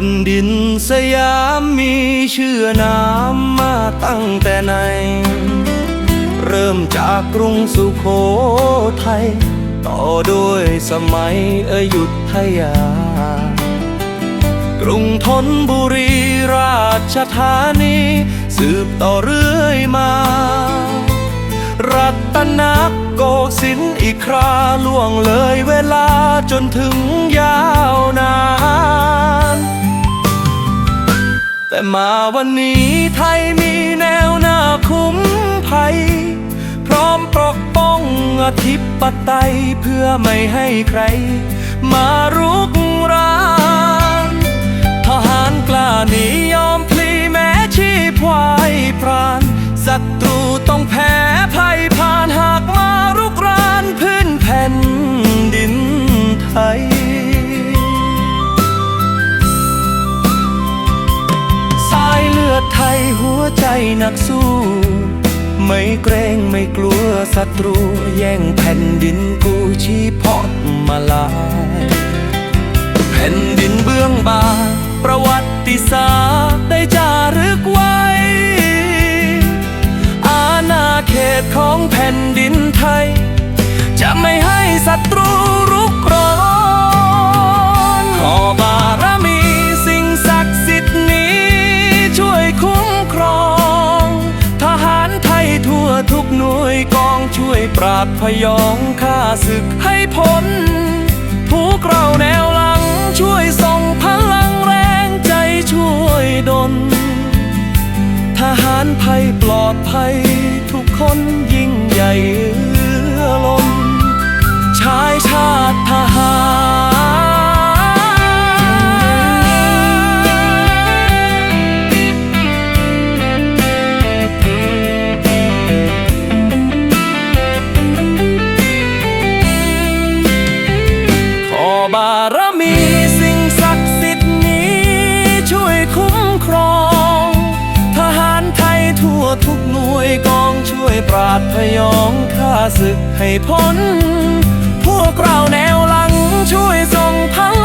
ผ่นดินสยามมีชื่อน้ำมาตั้งแต่ไหน เริ่มจากกรุงสุโขทัย ต่อด้วยสมัยอยุธยา กรุงธนบุรีราชธานี ล่วงเลยเวลาจนถึงยาวนาน แต่มาวันนี้ไทยมีแนวหน้าคุ้มภัย พร้อมปกป้องอธิปไตยเพื่อไม่ให้ใคร มารุกรานทหารกล้าหนียอมพลีแม้ชีพวายพรานศัตรู ใจนักสู้ ไม่เกรงไม่กลัวศัตรู แย่งแผ่นดินกูชี้เพาะมาลายแผ่นดินเบื้องบา ประวัติศาสตร์ได้จารึกไว้ อาณาเขตของแผ่นดินไทย ปราดพยองข้าศึกให้พ้นพวกเราแนวหลังช่วยส่งพลังแรงใจช่วยดลทหารภัยปลอดภัยทุกคน ยกองช่วยปราดพยองข้าศึกให้พ้น พวกเราแนวหลังช่วยส่งพัง